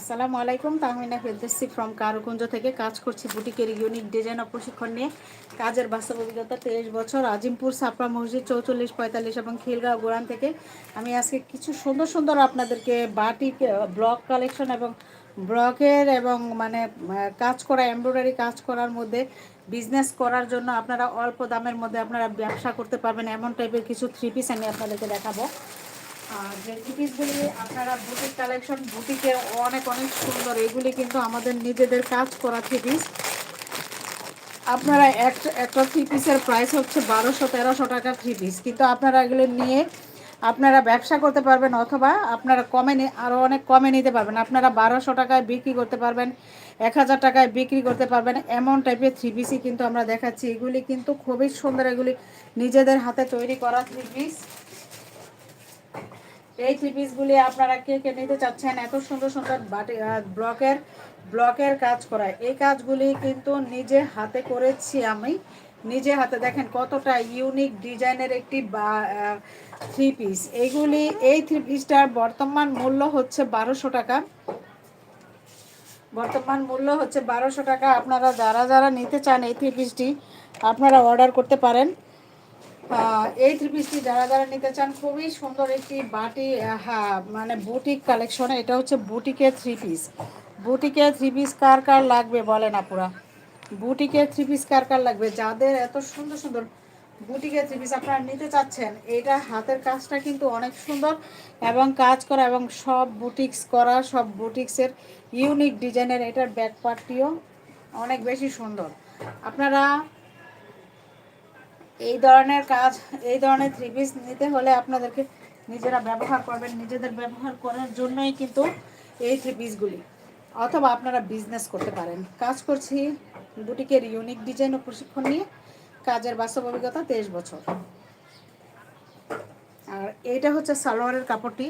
আসসালামু আলাইকুম, তাহমিনা ফেরদৌসি ফ্রম কারুকুঞ্জ থেকে কাজ করছি বুটিকের ইউনিক ডিজাইন ও প্রশিক্ষণ নিয়ে। কাজের বাস্তব অভিজ্ঞতা তেইশ বছর, আজিমপুর সাপড়া মসজিদ চৌচল্লিশ, পঁয়তাল্লিশ এবং খিলগাঁও গোড়ান থেকে। আমি আজকে কিছু সুন্দর সুন্দর আপনাদেরকে বাটিক ব্লক কালেকশন এবং ব্লকের এবং মানে কাজ করা এমব্রয়ডারি কাজ করার মধ্যে বিজনেস করার জন্য আপনারা অল্প দামের মধ্যে আপনারা ব্যবসা করতে পারবেন। এমন টাইপের কিছু থ্রি পিস আমি আপনাদেরকে দেখাবো। আর যে থ্রিপিসগুলি আপনারা বুটিক কালেকশন বুটিকের অনেক অনেক সুন্দর, এগুলি কিন্তু আমাদের নিজেদের কাজ করা আপনারা একটা একটা থ্রি পিসের প্রাইস হচ্ছে বারোশো, তেরোশো টাকা থ্রি পিস কিন্তু আপনারা এগুলো নিয়ে আপনারা ব্যবসা করতে পারবেন অথবা আপনারা কমে আরও অনেক কমে নিতে পারবেন। আপনারা বারোশো টাকায় বিক্রি করতে পারবেন, এক হাজার টাকায় বিক্রি করতে পারবেন, এমন টাইপের থ্রি পিসই কিন্তু আমরা দেখাচ্ছি। এগুলি কিন্তু খুবই সুন্দর, এগুলি নিজেদের হাতে তৈরি করা থ্রি পিস এই থ্রি পিসগুলি আপনারা কে কে নিতে চাচ্ছেন? এত সুন্দর সুন্দর বাটি ব্লকের ব্লকের কাজ করা। এই কাজগুলি কিন্তু নিজে হাতে করেছি আমি। নিজে হাতে দেখেন কতটা ইউনিক ডিজাইনের একটি বা থ্রি পিস এইগুলি, এই থ্রি পিসটার বর্তমান মূল্য হচ্ছে বারোশো টাকা। বর্তমান মূল্য হচ্ছে বারোশো টাকা। আপনারা যারা যারা নিতে চান এই থ্রি পিসটি আপনারা অর্ডার করতে পারেন। এই থ্রি পিসটি যারা যারা নিতে চান, খুবই সুন্দর একটি বাটি হ্যাঁ মানে বুটিক কালেকশন এটা হচ্ছে বুটিকের থ্রি পিস বুটিকের থ্রি পিস কার কার লাগবে বলেন আপুরা? বুটিকের থ্রি পিস কার কার লাগবে? যাদের এত সুন্দর সুন্দর বুটিকের থ্রি পিস আপনারা নিতে চাচ্ছেন এটা হাতের কাজটা কিন্তু অনেক সুন্দর এবং কাজ করা এবং সব বুটিক্স করা, সব বুটিক্সের ইউনিক ডিজাইনের এটার ব্যাক অনেক বেশি সুন্দর। আপনারা এই ধরনের কাজ, এই ধরনের থ্রি পিস নিতে হলে আপনাদেরকে নিজেরা ব্যবহার করবেন, নিজেদের ব্যবহার করার জন্যই কিন্তু এই থ্রি পিসগুলি অথবা আপনারা বিজনেস করতে পারেন। কাজ করছি বুটিকের ইউনিক ডিজাইন ও প্রশিক্ষণ নিয়ে, কাজের বাস্তব অভিজ্ঞতা তেইশ বছর। আর এইটা হচ্ছে সালোয়ারের কাপড়টি।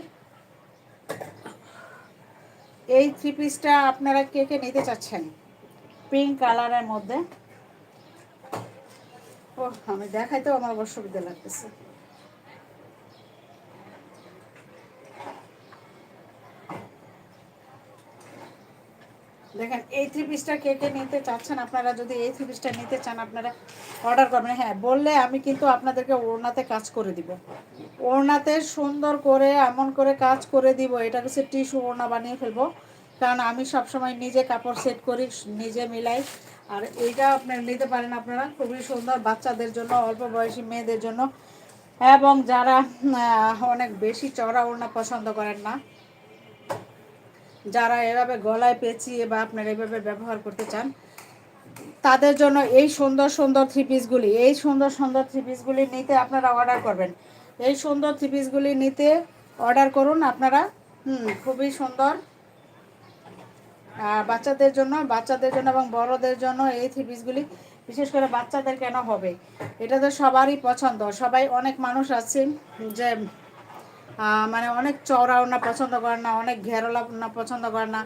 এই থ্রি পিসটা আপনারা কে কে নিতে চাচ্ছেন? পিঙ্ক কালারের মধ্যে। আমি দেখাইতেও আমার অসুবিধা লাগতেছে। দেখেন, এই থ্রি পিসটা কে কে নিতে চাচ্ছেন, আপনারা যদি এই থ্রি পিসটা নিতে চান, আপনারা অর্ডার করবেন। হ্যাঁ বললে আমি কিন্তু আপনাদেরকে ওড়নাতে কাজ করে দিব। ওড়নাতে সুন্দর করে, এমন করে কাজ করে দিব। এটা হচ্ছে টিস্যু ওড়না বানিয়ে ফেলব। কারণ আমি সবসময় নিজে কাপড় সেট করি, নিজে মিলাই। আর এইটা আপনারা নিতে পারেন আপনারা। খুবই সুন্দর বাচ্চাদের জন্য, অল্প বয়সী মেয়েদের জন্য। এবং যারা অনেক বেশি চড়া ওড়না পছন্দ করেন না, যারা এভাবে গলায় পেঁচিয়ে বা আপনারা এভাবে ব্যবহার করতে চান, তাদের জন্য এই সুন্দর সুন্দর থ্রি পিসগুলি এই সুন্দর সুন্দর থ্রি পিসগুলি নিতে আপনারা অর্ডার করবেন। এই সুন্দর থ্রি পিসগুলি নিতে অর্ডার করুন আপনারা। হুম, খুবই সুন্দর। বাচ্চাদের জন্য বাচ্চাদের জন্য এবং বড়দের জন্য এই থ্রি পিসগুলি বিশেষ করে বাচ্চাদের কেন হবে? এটা তো সবারই পছন্দ। সবাই অনেক মানুষ আছেন যে মানে অনেক চওড়া ওড়না পছন্দ করে না, অনেক ঘেরলা ওড়না পছন্দ করে না।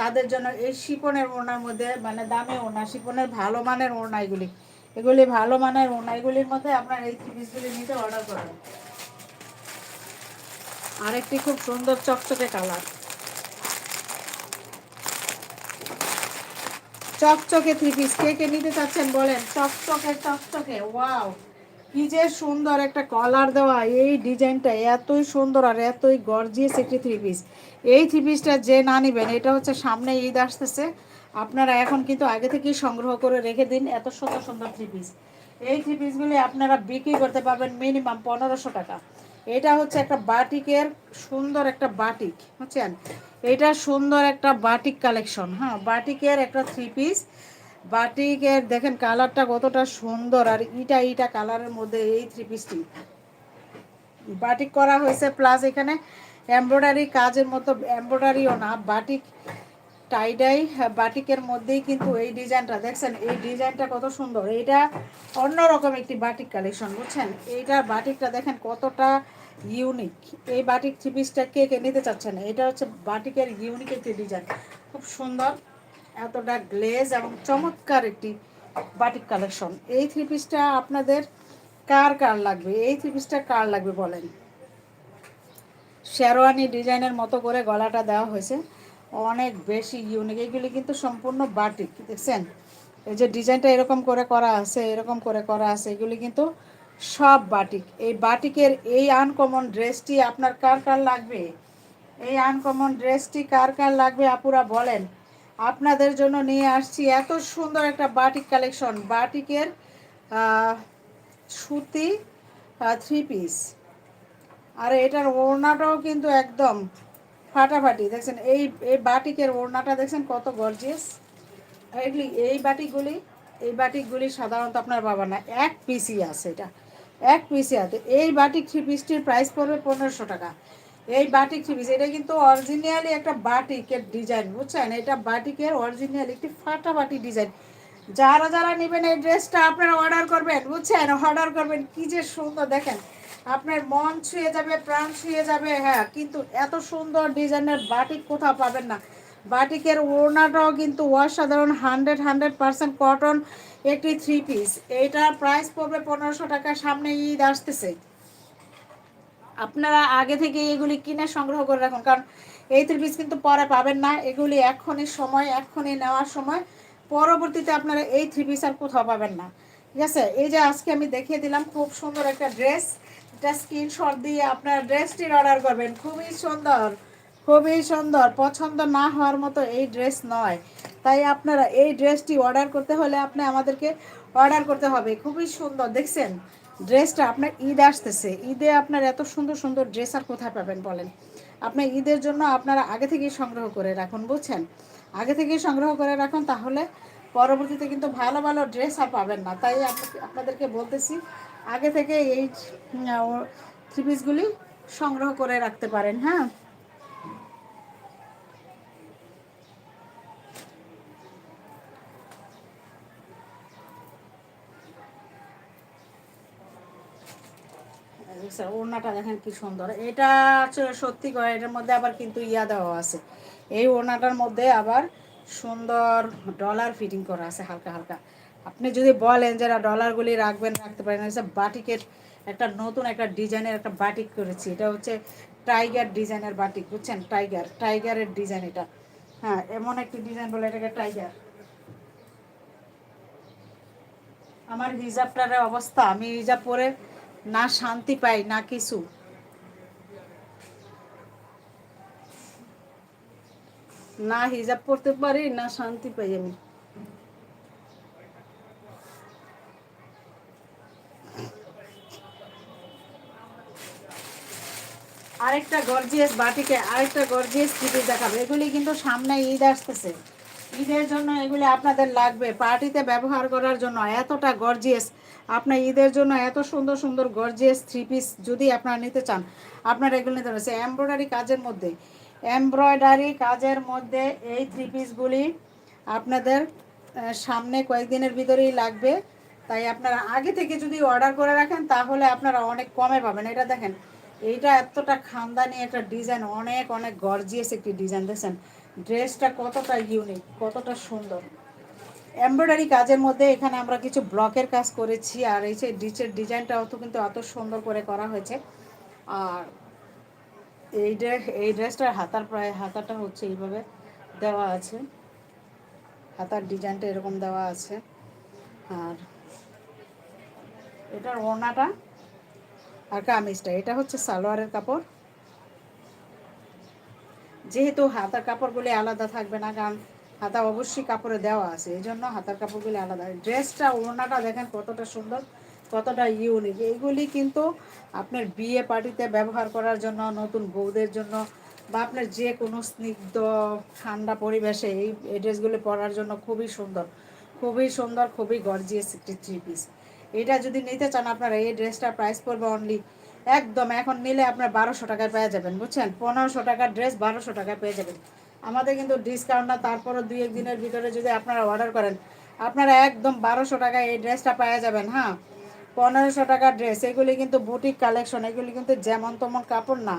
তাদের জন্য এই শিপনের ওড়নার মধ্যে মানে দামি ওড়না, শিপনের ভালো মানের ওড়না এগুলি। এগুলি ভালো মানের ওড়না এগুলির মধ্যে আপনার এই থ্রি পিসগুলি নিতে অর্ডার করবেন। আরেকটি খুব সুন্দর চকচকে কালার। চকচকে থ্রি পিস কে কে নিতে চাচ্ছেন বলেন? চকচকে চকচকে ওয়াও কি যে সুন্দর একটা কলার দেওয়া, এই ডিজাইনটা এতই সুন্দর আর এতই গর্জিয়াস একটি থ্রি পিস এই থ্রি পিসটা যে না নেবেন, এটা হচ্ছে সামনে ঈদ আসতেছে। আপনারা এখন কিন্তু আগে থেকেই সংগ্রহ করে রেখে দিন, এত সুন্দর সুন্দর থ্রি পিস এই থ্রি পিসগুলি আপনারা বিক্রি করতে পারবেন মিনিমাম পনেরোশো টাকা। এটা হচ্ছে একটা বাটিকের সুন্দর একটা বাটিক, বুঝছেন? এটা সুন্দর একটা বাটিক কালেকশন হ্যাঁ? বাটিকের একটা থ্রি পিস বাটিকের, দেখেন কালারটা কতটা সুন্দর, আর ইটা ইটা কালারের মধ্যে এই থ্রি পিসটি বাটিক করা হয়েছে প্লাস এখানে এমব্রয়ডারি কাজের মতো এমব্রয়ডারিও না, বাটিক টাইডাই বাটিকের মধ্যেই কিন্তু এই ডিজাইনটা, দেখছেন? এই ডিজাইনটা কত সুন্দর। এটা অন্যরকম একটি বাটিক কালেকশন, বুঝছেন? এইটার বাটিকটা দেখেন কতটা ইউনিক এই বাটিক থ্রি পিসটা কে কে নিতে চাচ্ছেন এটা হচ্ছে বাটিকের ইউনিক একটি ডিজাইন খুব সুন্দর, এতটা গ্লেজ এবং চমৎকার একটি বাটিক কালেকশন এই থ্রি পিসটা আপনাদের কার কার লাগবে? এই থ্রি পিসটা কার লাগবে বলেন? শেরওয়ানি ডিজাইনের মতো করে গলাটা দেওয়া হয়েছে। অনেক বেশি ইউনিক এইগুলি কিন্তু সম্পূর্ণ বাটিক দেখছেন? এই যে ডিজাইনটা এরকম করে করা আছে, এরকম করে করা আছে, এগুলি কিন্তু সব বাটিক। এই বাটিকের এই আনকমন ড্রেসটি আপনার কার কার লাগবে? এই আনকমন ড্রেসটি কার কার লাগবে আপুরা বলেন। আপনাদের জন্য নিয়ে আসছি এত সুন্দর একটা বাটিক কালেকশন বাটিকের সুতি থ্রি পিস আর এটার ওড়নাটাও কিন্তু একদম ফাটাফাটি। দেখছেন, এই এই বাটিকের ওড়নাটা দেখছেন কত গর্জিয়াস এগুলি এই বাটিকগুলি এই বাটিকগুলি সাধারণত আপনার বাবা না, এক পিসই আছে এটা। এক পিসই আছে এই বাটিক থ্রি পিসটির প্রাইস পড়বে পনেরোশো টাকা। এই বাটিক থ্রি পিস এটা কিন্তু অরিজিনালি একটা বাটিকের ডিজাইন বুঝছেন? এটা বাটিকের অরিজিনাল একটি ফাটা বাটি ডিজাইন যারা যারা নেবেন এই ড্রেসটা আপনারা অর্ডার করবেন, বুঝছেন? অর্ডার করবেন, কি যে সুন্দর, দেখেন? আপনার মন ছুঁয়ে যাবে, প্রাণ ছুঁয়ে যাবে হ্যাঁ কিন্তু এত সুন্দর ডিজাইনের বাটিক কোথাও পাবেন না। বাটিকের ওড়নাটাও কিন্তু অসাধারণ, হান্ড্রেড হান্ড্রেড পারসেন্ট কটন একটি থ্রি পিস এইটার প্রাইস পড়বে পনেরোশো টাকা, সামনে ঈদ আসতেছে। আপনারা আগে থেকে এগুলি কিনে সংগ্রহ করে রাখুন, কারণ এই থ্রি পিস কিন্তু পরে পাবেন না। এগুলি এখনই সময়, এখনই নেওয়ার সময়। পরবর্তীতে আপনারা এই থ্রি পিস আর কোথাও পাবেন না। ঠিক আছে? এই যে আজকে আমি দেখিয়ে দিলাম খুব সুন্দর একটা ড্রেস এটা স্ক্রিনশট দিয়ে আপনার ড্রেসটির অর্ডার করবেন। খুবই সুন্দর। খুবই সুন্দর। পছন্দ না হওয়ার মতো এই ড্রেস নয়। তাই আপনারা এই ড্রেসটি অর্ডার করতে হলে আপনি আমাদেরকে অর্ডার করতে হবে। খুবই সুন্দর। দেখছেন? ড্রেসটা আপনার ঈদ আসতেছে। ঈদে আপনার এত সুন্দর সুন্দর ড্রেস আর কোথায় পাবেন বলেন? আপনি ঈদের জন্য আপনারা আগে থেকেই সংগ্রহ করে রাখুন, বুঝছেন? আগে থেকেই সংগ্রহ করে রাখুন, তাহলে পরবর্তীতে কিন্তু ভালো ভালো ড্রেস আর পাবেন না। তাই আপনাদেরকে বলতেছি, আগে থেকে এই থ্রি পিসগুলি সংগ্রহ করে রাখতে পারেন হ্যাঁ? ওড়নাটা দেখেন কি সুন্দর। এটা সত্যি করে এটার মধ্যে আবার কিন্তু ইয়া দেওয়া আছে। এই ওড়নাটার মধ্যে আবার সুন্দর ডলার ফিটিং করা আছে, হালকা হালকা। আপনি যদি বলেন যারা ডলারগুলি রাখবেন, রাখতে পারেন বাটিকের একটা নতুন একটা ডিজাইনের একটা বাটিক করেছি, এটা হচ্ছে টাইগার ডিজাইনের বাটিক, বুঝছেন? টাইগার, টাইগারের ডিজাইন এটা। হ্যাঁ এমন একটি ডিজাইন বলে এটাকে টাইগার। আমার হিজাবটার অবস্থা, আমি হিজাব পরে না শান্তি পাই, না কিছু। না হিজাব পড়তে পারি, না শান্তি পাই আমি। আরেকটা গর্জিয়াস বাটিকে আরেকটা গর্জিয়াস থ্রি দেখাবে। এগুলি কিন্তু সামনে ঈদ আসতেছে। ঈদের জন্য এগুলি আপনাদের লাগবে। পার্টিতে ব্যবহার করার জন্য এতটা গর্জিয়াস আপনার ঈদের জন্য এত সুন্দর সুন্দর গর্জিয়াস থ্রি পিস যদি আপনারা নিতে চান, আপনারা এগুলো নিতে পারছে এমব্রয়ডারি কাজের মধ্যে এমব্রয়ডারি কাজের মধ্যে এই থ্রি পিসগুলি আপনাদের সামনে কয়েকদিনের ভিতরেই লাগবে। তাই আপনারা আগে থেকে যদি অর্ডার করে রাখেন, তাহলে আপনারা অনেক কমে পাবেন। এটা দেখেন, এইটা এতটা খানদানি একটা ডিজাইন অনেক অনেক গর্জিয়াস একটি ডিজাইন দেখছেন? ড্রেসটা কতটা ইউনিক কতটা সুন্দর। এমব্রয়ডারি কাজের মধ্যে এখানে আমরা কিছু ব্লকের কাজ করেছি, আর এই যে ডিচের ডিজাইনটাও তো কিন্তু এত সুন্দর করে করা হয়েছে। আর এই ড্রেস এই ড্রেসটার হাতার প্রায়, হাতাটা হচ্ছে এইভাবে দেওয়া আছে। হাতার ডিজাইনটা এরকম দেওয়া আছে। আর এটার ওড়নাটা আর কামিজটা, এটা হচ্ছে সালোয়ারের কাপড়। যেহেতু হাতার কাপড়গুলি আলাদা থাকবে না কারণ হাতা অবশ্যই কাপড়ে দেওয়া আছে, এই জন্য হাতার কাপড়গুলি আলাদা। ড্রেসটা, ওড়নাটা দেখেন কতটা সুন্দর, কতটা ইউনিক এইগুলি কিন্তু আপনার বিয়ে পার্টিতে ব্যবহার করার জন্য, নতুন বউদের জন্য বা আপনার যে কোনো স্নিগ্ধ, ঠান্ডা পরিবেশে এই ড্রেসগুলি পরার জন্য খুবই সুন্দর। খুবই সুন্দর, খুবই গর্জিয়াস একটি থ্রি পিস এটা যদি নিতে চান আপনারা, এই ড্রেসটার প্রাইস পড়বে অনলি একদম, এখন নিলে আপনার বারোশো টাকায় পেয়ে যাবেন, বুঝছেন? পনেরোশো টাকার ড্রেস বারোশো টাকায় পেয়ে যাবেন। আমাদের কিন্তু ডিসকাউন্ট না, তারপরও দুই এক দিনের ভিতরে যদি আপনারা অর্ডার করেন, আপনারা একদম বারোশো টাকায় এই ড্রেসটা পাওয়া যাবেন হ্যাঁ? পনেরোশো টাকার ড্রেস এগুলি কিন্তু বুটিক কালেকশন এগুলি কিন্তু যেমন তেমন কাপড় না,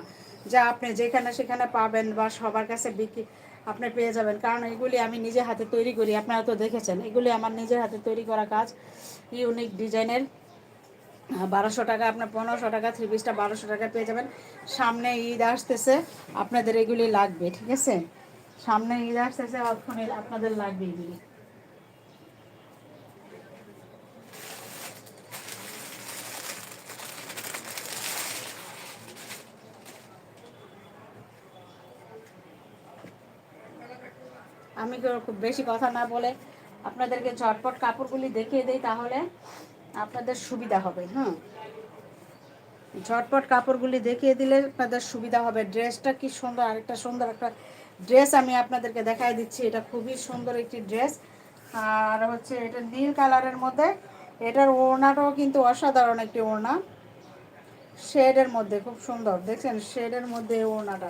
যা আপনি যেখানে সেখানে পাবেন বা সবার কাছে বিক্রি, আপনি পেয়ে যাবেন। কারণ এগুলি আমি নিজে হাতে তৈরি করি, আপনারা তো দেখেছেন, এগুলি আমার নিজের হাতে তৈরি করা কাজ ইউনিক ডিজাইনের বারোশো টাকা আপনার পনেরোশো টাকা থ্রি পিসটা বারোশো টাকা পেয়ে যাবেন। সামনে ঈদ আসতেছে, আপনাদের এগুলি লাগবে, ঠিক আছে? সামনে ঈদ আসতেছে ওখানে আপনাদের লাগবে এগুলি। আমি খুব বেশি কথা না বলে আপনাদেরকে ঝটপট কাপড়গুলি দেখিয়ে দিই, তাহলে আপনাদের সুবিধা হবে হ্যাঁ ঝটপট কাপড়গুলি দেখিয়ে দিলে আপনাদের সুবিধা হবে। ড্রেসটা কি সুন্দর, আরেকটা সুন্দর একটা ড্রেস আমি আপনাদেরকে দেখাই দিচ্ছি, এটা খুবই সুন্দর একটি ড্রেস আর হচ্ছে এটা নীল কালারের মধ্যে। এটার ওড়নাটাও কিন্তু অসাধারণ একটি ওড়না। শেডের মধ্যে, খুব সুন্দর। দেখছেন? শেডের মধ্যে এই ওড়নাটা।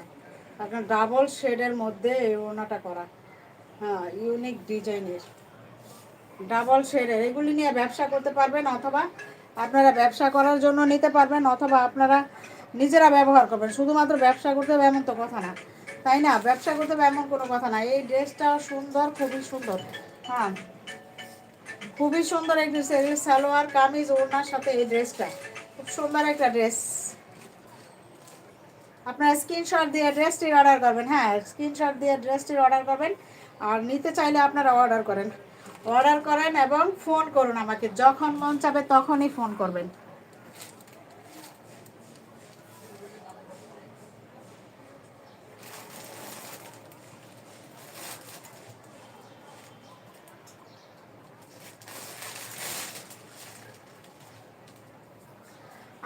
আপনার ডাবল শেডের মধ্যে এই ওড়নাটা করা। হ্যাঁ ইউনিক ডিজাইনের ডাবল শেডের এগুলি নিয়ে ব্যবসা করতে পারবেন অথবা আপনারা ব্যবসা করার জন্য নিতে পারবেন অথবা আপনারা নিজেরা ব্যবহার করবেন। শুধুমাত্র ব্যবসা করতে হবে এমন তো কথা না। তাই না? ব্যবসা করতে হবে এমন কোনো কথা না। এই ড্রেসটাও সুন্দর, খুবই সুন্দর। হ্যাঁ। খুবই সুন্দর একটি সালোয়ার, কামিজ, ওড়নার সাথে এই ড্রেসটা। খুব সুন্দর একটা ড্রেস। আপনারা স্ক্রিনশট দিয়ে ড্রেসটির অর্ডার করবেন। হ্যাঁ স্ক্রিনশট দিয়ে ড্রেসটির অর্ডার করবেন। আর নিতে চাইলে আপনারা অর্ডার করেন। অর্ডার করেন এবং ফোন করুন আমাকে। যখন মন চাবে তখনই ফোন করবেন।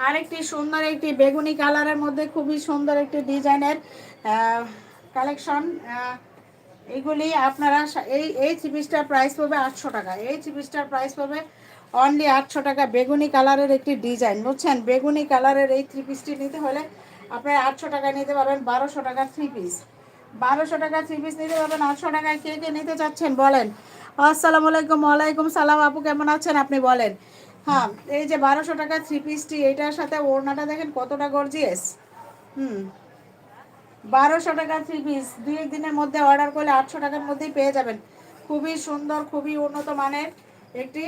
আরেকটি সুন্দর একটি বেগুনি কালারের মধ্যে খুবই সুন্দর একটি ডিজাইনের কালেকশন এগুলি আপনারা এই এই থ্রি পিসটার প্রাইস পড়বে আটশো টাকা। এই থ্রি পিসটার প্রাইস পড়বে অনলি আটশো টাকা। বেগুনি কালারের একটি ডিজাইন, বুঝছেন? বেগুনি কালারের এই থ্রি পিসটি নিতে হলে আপনারা আটশো টাকা নিতে পারবেন, বারোশো টাকার থ্রি পিস বারোশো টাকা থ্রি পিস নিতে পারবেন, আটশো টাকায় কে কে নিতে চাচ্ছেন বলেন। আসসালামু আলাইকুম, ওয়ালাইকুম সালাম, আপু কেমন আছেন? আপনি বলেন। হ্যাঁ এই যে বারোশো টাকা থ্রি পিসটি এইটার সাথে ওড়নাটা দেখেন কতটা গর্জিয়াস হুম, বারোশো টাকা থ্রি পিস দুই এক দিনের মধ্যে অর্ডার করলে আটশো টাকার মধ্যেই পেয়ে যাবেন। খুবই সুন্দর, খুবই উন্নত মানের একটি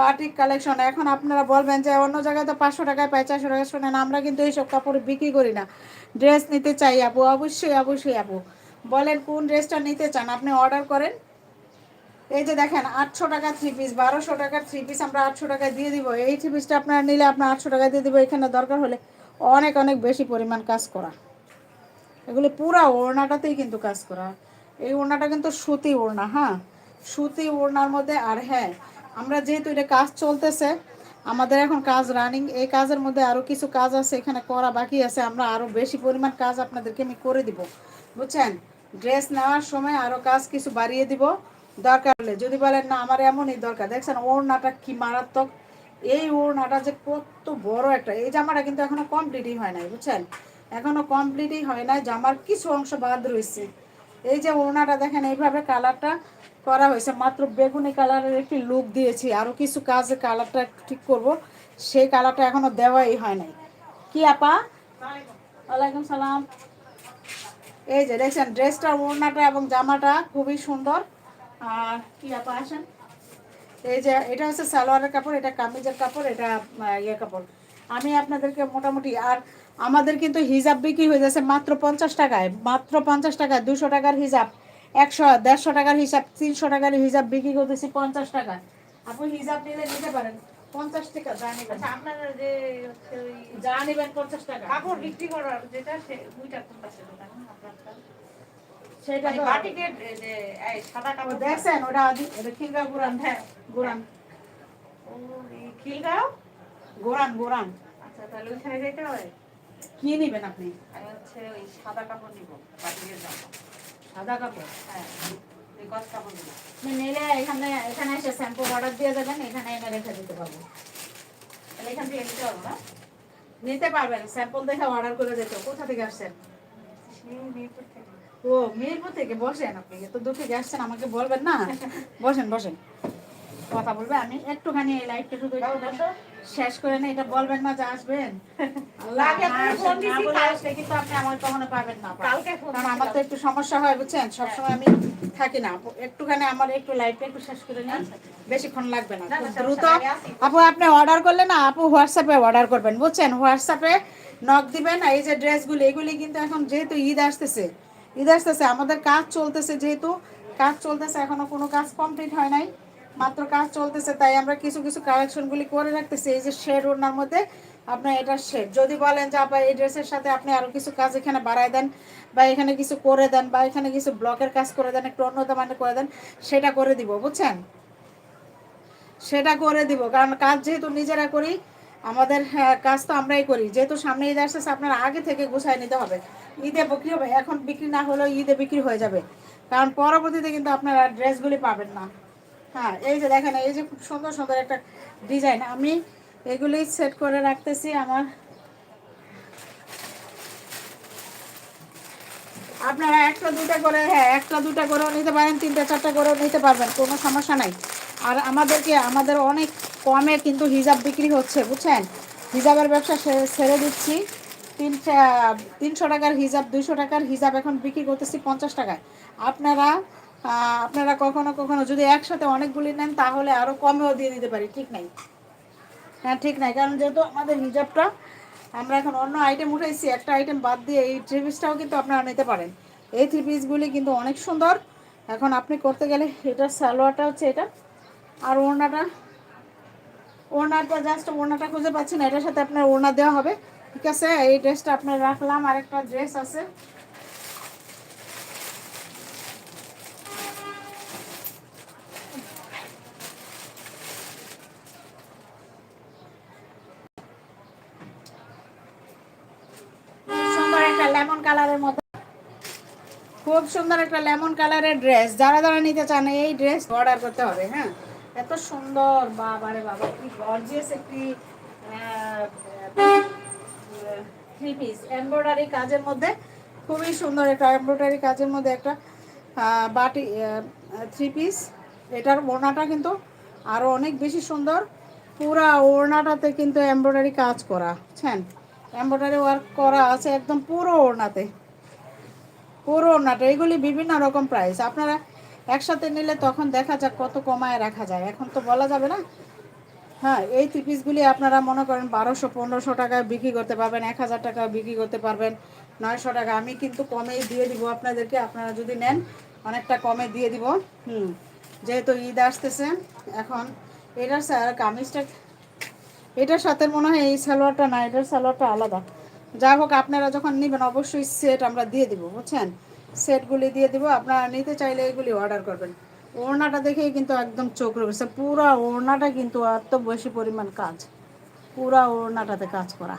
বাটিক কালেকশন এখন আপনারা বলবেন যে অন্য জায়গায় তো পাঁচশো টাকায় পাই চারশো টাকা শোনেন, আমরা কিন্তু এইসব কাপড় বিক্রি করি না। ড্রেস নিতে চাই আপু, অবশ্যই অবশ্যই আপু। বলেন কোন ড্রেসটা নিতে চান, আপনি অর্ডার করেন। এই যে দেখেন, আটশো টাকা থ্রি পিস বারোশো টাকার থ্রি পিস আমরা আটশো টাকায় দিয়ে দিব। এই থ্রি পিসটা আপনারা নিলে আপনার আটশো টাকায় দিয়ে দিব। এখানে দরকার হলে অনেক অনেক বেশি পরিমাণ কাজ করা। এগুলি পুরা ওড়নাটাতেই কিন্তু কাজ করা। এই ওড়নাটা কিন্তু সুতি ওড়না হ্যাঁ? সুতি ওড়নার মধ্যে, আর হ্যাঁ আমরা যেহেতু এটা কাজ চলতেছে, আমাদের এখন কাজ রানিং এই কাজের মধ্যে আরও কিছু কাজ আছে, এখানে করা বাকি আছে। আমরা আরও বেশি পরিমাণ কাজ আপনাদেরকে আমি করে দিব। বুঝছেন? ড্রেস নেওয়ার সময় আরও কাজ কিছু বাড়িয়ে দিব। দরকার হলে। যদি বলেন, না, আমার এমনই দরকার। দেখছেন, ওড়নাটা কি মারাত্মক। এই ওড়নাটা যে কত বড় একটা। এই জামাটা কিন্তু এখনও কমপ্লিটই হয় নাই, বুঝছেন? এখনও কমপ্লিটই হয় নাই, জামার কিছু অংশ বাদ রয়েছে। এই যে ওড়নাটা দেখেন, এইভাবে কালারটা করা হয়েছে। মাত্র বেগুনি কালারের একটি লুক দিয়েছি। আরও কিছু কাজে কালারটা ঠিক করব। সেই কালারটা এখনও দেওয়াই হয় নাই। কি আপা? ওয়ালাইকুম সালাম। এই যে দেখছেন, ড্রেসটা, ওড়নাটা এবং জামাটা খুবই সুন্দর। কি আপা আসেন? এই যে এটা হচ্ছে সালোয়ারের কাপড় এটা কামিজের কাপড় এটা ইয়ে কাপড়। আমি আপনাদেরকে মোটামুটি আর আমাদের কিন্তু হিজাব বিক্রি হয়ে যাচ্ছে মাত্র পঞ্চাশ টাকায় মাত্র পঞ্চাশ টাকায় দুশো টাকার হিজাব একশো দেড়শো টাকার হিসাব তিনশো টাকার হিসাব বিক্রি করতেছি পঞ্চাশ টাকায়। আপনি হিসাব নিলে নিতে পারেন পঞ্চাশ টাকা যা নেবেন। আচ্ছা আপনার যে যা নেবেন পঞ্চাশ টাকা। কাপড় বিক্রি করার যেটা সে ওইটা কোনটা ছিল সেটা সাদা কাপড়। দেখছেন ওটা এটা খিলগা গোরান হ্যাঁ গোরান। খিলগাঁও? গোরান গোরান। আচ্ছা তাহলে ওইখানে যেতে হয়। কি নেবেন আপনি? আমি হচ্ছে ওই সাদা কাপড় নিব বাটিকের জামা সাদা কাপড়? হ্যাঁ নিলে এখানে এখানে এসে শ্যাম্পু অর্ডার দিয়ে দেবেন এখানে এনে রেখে দিতে পারব। তাহলে এখান থেকে নিতে পারব না? নিতে পারবেন স্যাম্পল দেখে অর্ডার করে দিতে কোথা থেকে আসছেন? মিরপুর থেকে। ও মিরপুর থেকে বসেন আপনি তো দূর থেকে আসছেন আমাকে বলবেন না। বসেন বসেন। কথা বলবে আমি একটুখানি এই লাইটটা শুধু শেষ করে না এটা বলবেন না যে আসবেন। আল্লাহ, আগে আপনি আমার ফোন না দিছি, বলে কাল- আসলে কিন্তু আপনি আমার কখনো পাবেন না। কারণ আমার তো একটু সমস্যা হয় বুঝছেন? সবসময় আমি থাকি না। একটুখানি আমার একটু লাইটটা একটু শেষ করে নিন বেশিক্ষণ লাগবে না। দ্রুত। আপু আপনি অর্ডার করলে না আপু হোয়াটসঅ্যাপে অর্ডার করবেন বুঝছেন? হোয়াটসঅ্যাপে নক দিবেন এই যে ড্রেসগুলি এগুলি কিন্তু এখন যেহেতু ঈদ আসতেছে ঈদ আসতেছে আমাদের কাজ চলতেছে যেহেতু কাজ চলতেছে এখনও কোনো কাজ কমপ্লিট হয় নাই মাত্র কাজ চলতেছে তাই আমরা কিছু কিছু কালেকশনগুলি করে রাখতেছি এই যে শেড ওড়নার মধ্যে আপনার এটা শেড যদি বলেন যে আপনার এই ড্রেসের সাথে আপনি আরও কিছু কাজ এখানে বাড়ায় দেন বা এখানে কিছু করে দেন বা এখানে কিছু ব্লকের কাজ করে দেন একটু অন্য দামানে করে দেন সেটা করে দিব বুঝছেন? সেটা করে দিব কারণ কাজ যেহেতু নিজেরা করি আমাদের হ্যাঁ, কাজ তো আমরাই করি। যেহেতু সামনে ঈদ আসতেছে আপনার আগে থেকে গুছাই নিতে হবে। ঈদে বিক্রি হবে, এখন বিক্রি না হলেও ঈদে বিক্রি হয়ে যাবে। কারণ পরবর্তীতে কিন্তু আপনারা ড্রেসগুলি পাবেন না। হ্যাঁ এই যে দেখেন, এই যে খুব সুন্দর সুন্দর একটা ডিজাইন। আমি এগুলি সেট করে রাখতেছি আমার। আপনারা একটা, দুটা করে হ্যাঁ একটা, দুটা করেও নিতে পারেন, তিনটা, চারটা করেও নিতে পারবেন, কোনো সমস্যা নাই। আর আমাদেরকে, আমাদের অনেক কমে কিন্তু হিজাব বিক্রি হচ্ছে, বুঝছেন? হিজাবের ব্যবসা সে- ছেড়ে দিচ্ছি। তিনটা তিনশো টাকার হিজাব দুইশো টাকার হিজাব এখন বিক্রি করতেছি পঞ্চাশ টাকায়। আপনারা আপনারা কখনো কখনো যদি একসাথে অনেকগুলি নেন, তাহলে আরও কমেও দিয়ে দিতে পারি। ঠিক নাই? হ্যাঁ ঠিক নাই। কারণ যেহেতু আমাদের হিজাবটা আমরা এখন অন্য আইটেম উঠেছি একটা আইটেম বাদ দিয়ে এই থ্রি পিসটাও কিন্তু আপনারা নিতে পারেন। এই থ্রি পিসগুলি কিন্তু অনেক সুন্দর। এখন আপনি করতে গেলে এটার সালোয়ারটা হচ্ছে এটা, আর ওড়নাটা ওড়নাটা জাস্ট ওড়নাটা খুঁজে পাচ্ছি না এটার সাথে আপনার ওড়না দেওয়া হবে। ঠিক আছে, এই ড্রেসটা আপনার রাখলাম, আরেকটা ড্রেস আছে। খুব সুন্দর একটা লেমন কালারের ড্রেস যারা যারা নিতে চান, এই ড্রেস অর্ডার করতে হবে হ্যাঁ? এত সুন্দর, বাবারে বাবা, কি গর্জিয়াস একটি থ্রি পিস। এমব্রয়ডারি কাজের মধ্যে, খুবই সুন্দর একটা এমব্রয়ডারি কাজের মধ্যে একটা বাটি থ্রি পিস। এটার ওড়নাটা কিন্তু আরও অনেক বেশি সুন্দর। পুরা ওড়নাটাতে কিন্তু এমব্রয়ডারি কাজ করা, বুঝছেন? এমব্রয়ডারি ওয়ার্ক করা আছে একদম পুরো ওড়নাতে। পুরো ওড়নাটা, এগুলি বিভিন্ন রকম প্রাইস আপনারা একসাথে নিলে তখন দেখা যাক কত কমায় রাখা যায়। এখন তো বলা যাবে না হ্যাঁ এই থ্রি পিসগুলি আপনারা মনে করেন বারোশো, পনেরোশো টাকায় বিক্রি করতে পারবেন, এক হাজার টাকা বিক্রি করতে পারবেন, নয়শো টাকা। আমি কিন্তু কমেই দিয়ে দিব আপনাদেরকে, আপনারা যদি নেন, অনেকটা কমে দিয়ে দিব। হুম, যেহেতু ঈদ আসতেছে, এখন এটার স্যার কামিজটা, এটার সাথে মনে হয় এই সালোয়ারটা না, এটার সালোয়ারটা আলাদা। যা হোক, আপনারা যখন নেবেন, অবশ্যই সেট আমরা দিয়ে দিব, বুঝছেন? সেটগুলি দিয়ে দিব, আপনারা নিতে চাইলে এগুলি অর্ডার করবেন। ওড়নাটা দেখেই কিন্তু একদম চোখ রয়েছে পুরা ওড়নাটা কিন্তু এত বেশি পরিমাণ কাজ। পুরা ওড়নাটাতে কাজ করা।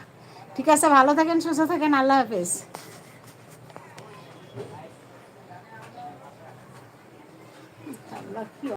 ঠিক আছে, ভালো থাকেন, সুস্থ থাকেন, আল্লাহ হাফেজ।